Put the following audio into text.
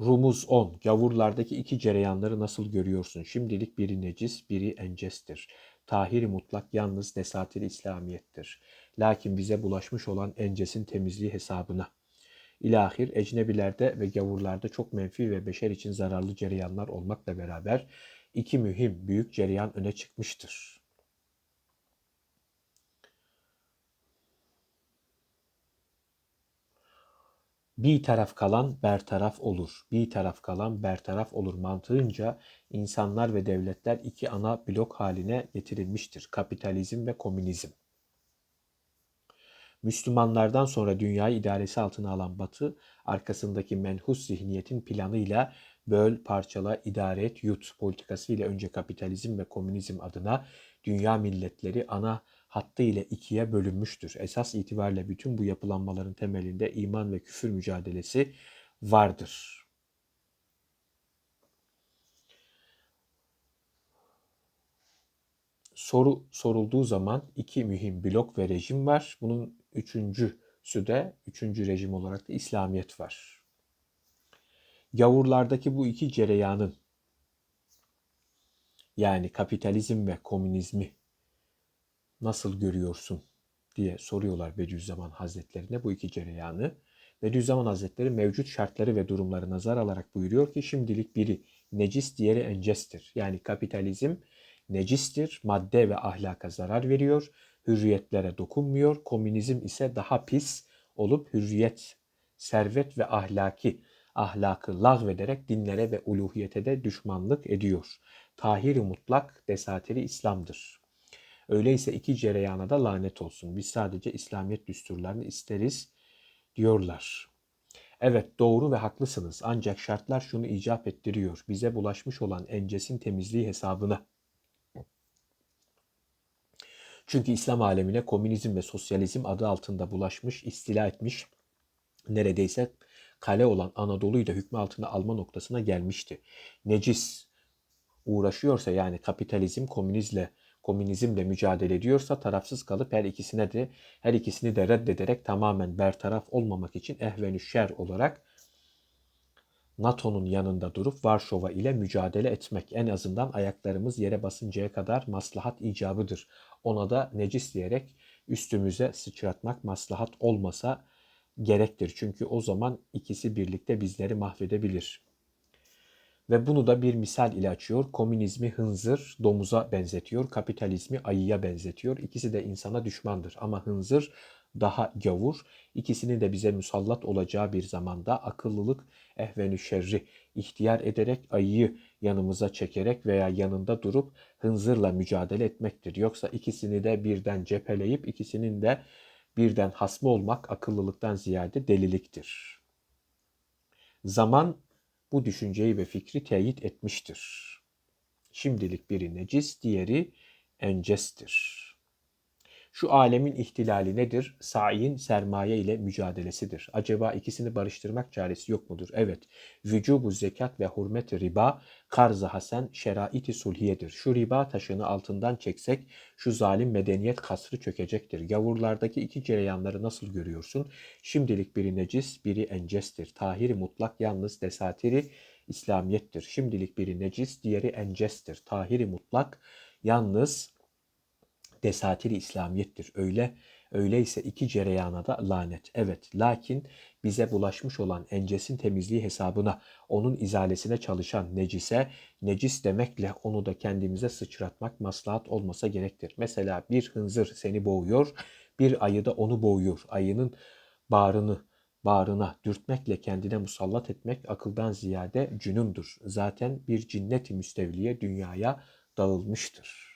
Rumuz 10. Gavurlardaki iki cereyanları nasıl görüyorsun? Şimdilik biri necis, biri encestir. Tahiri mutlak yalnız desatiri İslamiyettir. Lakin bize bulaşmış olan encesin temizliği hesabına. İlahir ecnebilerde ve gavurlarda çok menfi ve beşer için zararlı cereyanlar olmakla beraber iki mühim büyük cereyan öne çıkmıştır. Bir taraf kalan bertaraf olur. Bir taraf kalan bertaraf olur mantığınca insanlar ve devletler iki ana blok haline getirilmiştir. Kapitalizm ve komünizm. Müslümanlardan sonra dünyayı idaresi altına alan Batı, arkasındaki menhus zihniyetin planıyla böl, parçala, idare et, yut politikası ile önce kapitalizm ve komünizm adına dünya milletleri ana hattı ile ikiye bölünmüştür. Esas itibariyle bütün bu yapılanmaların temelinde iman ve küfür mücadelesi vardır. Soru sorulduğu zaman iki mühim blok ve rejim var. Bunun üçüncüsü de, üçüncü rejim olarak da İslamiyet var. Gavurlardaki bu iki cereyanın yani kapitalizm ve komünizmi nasıl görüyorsun diye soruyorlar Bediüzzaman Hazretlerine bu iki cereyanı. Bediüzzaman Hazretleri mevcut şartları ve durumları nazar alarak buyuruyor ki şimdilik biri necis diğeri encestir. Yani kapitalizm necistir, madde ve ahlaka zarar veriyor, hürriyetlere dokunmuyor. Komünizm ise daha pis olup hürriyet, servet ve ahlaki ahlakı lağvederek dinlere ve uluhiyete de düşmanlık ediyor. Tahiri mutlak desatiri İslam'dır. Öyleyse iki cereyana da lanet olsun. Biz sadece İslamiyet düsturlarını isteriz diyorlar. Evet doğru ve haklısınız ancak şartlar şunu icap ettiriyor. Bize bulaşmış olan encesin temizliği hesabına. Çünkü İslam alemine komünizm ve sosyalizm adı altında bulaşmış, istila etmiş, neredeyse kale olan Anadolu'yu da hükmü altına alma noktasına gelmişti. Necis uğraşıyorsa yani kapitalizm komünizle komünizmle mücadele ediyorsa tarafsız kalıp her ikisine de her ikisini de reddederek tamamen bertaraf olmamak için ehvenü şer olarak NATO'nun yanında durup Varşova ile mücadele etmek en azından ayaklarımız yere basıncaya kadar maslahat icabıdır. Ona da necis diyerek üstümüze sıçratmak maslahat olmasa gerektir. Çünkü o zaman ikisi birlikte bizleri mahvedebilir. Ve bunu da bir misal ile açıyor. Komünizmi hınzır, domuza benzetiyor. Kapitalizmi ayıya benzetiyor. İkisi de insana düşmandır. Ama hınzır daha gavur. İkisinin de bize musallat olacağı bir zamanda akıllılık ehvenü şerri ihtiyar ederek ayıyı yanımıza çekerek veya yanında durup hınzırla mücadele etmektir. Yoksa ikisini de birden cepheleyip ikisinin de birden hasmı olmak akıllılıktan ziyade deliliktir. Zaman bu düşünceyi ve fikri teyit etmiştir. Şimdilik biri necis, diğeri encestir. Şu alemin ihtilali nedir? Sa'in sermaye ile mücadelesidir. Acaba ikisini barıştırmak çaresi yok mudur? Evet. Vücubu zekat ve hurmet riba, karz-ı hasen, şerait-i sulhiyedir. Şu riba taşını altından çeksek şu zalim medeniyet kasrı çökecektir. Gavurlardaki iki cereyanları nasıl görüyorsun? Şimdilik biri necis, biri encestir. Tahiri mutlak yalnız desatiri İslamiyettir. Şimdilik biri necis, diğeri encestir. Tahiri mutlak yalnız desatiri İslamiyettir. Öyle öyleyse iki cereyana da lanet. Evet lakin bize bulaşmış olan encesin temizliği hesabına onun izalesine çalışan necise necis demekle onu da kendimize sıçratmak maslahat olmasa gerektir. Mesela bir hınzır seni boğuyor, bir ayı da onu boğuyor. Ayının bağrını bağrına dürtmekle kendine musallat etmek akıldan ziyade cünundur. Zaten bir cinneti müstevliye dünyaya dağılmıştır.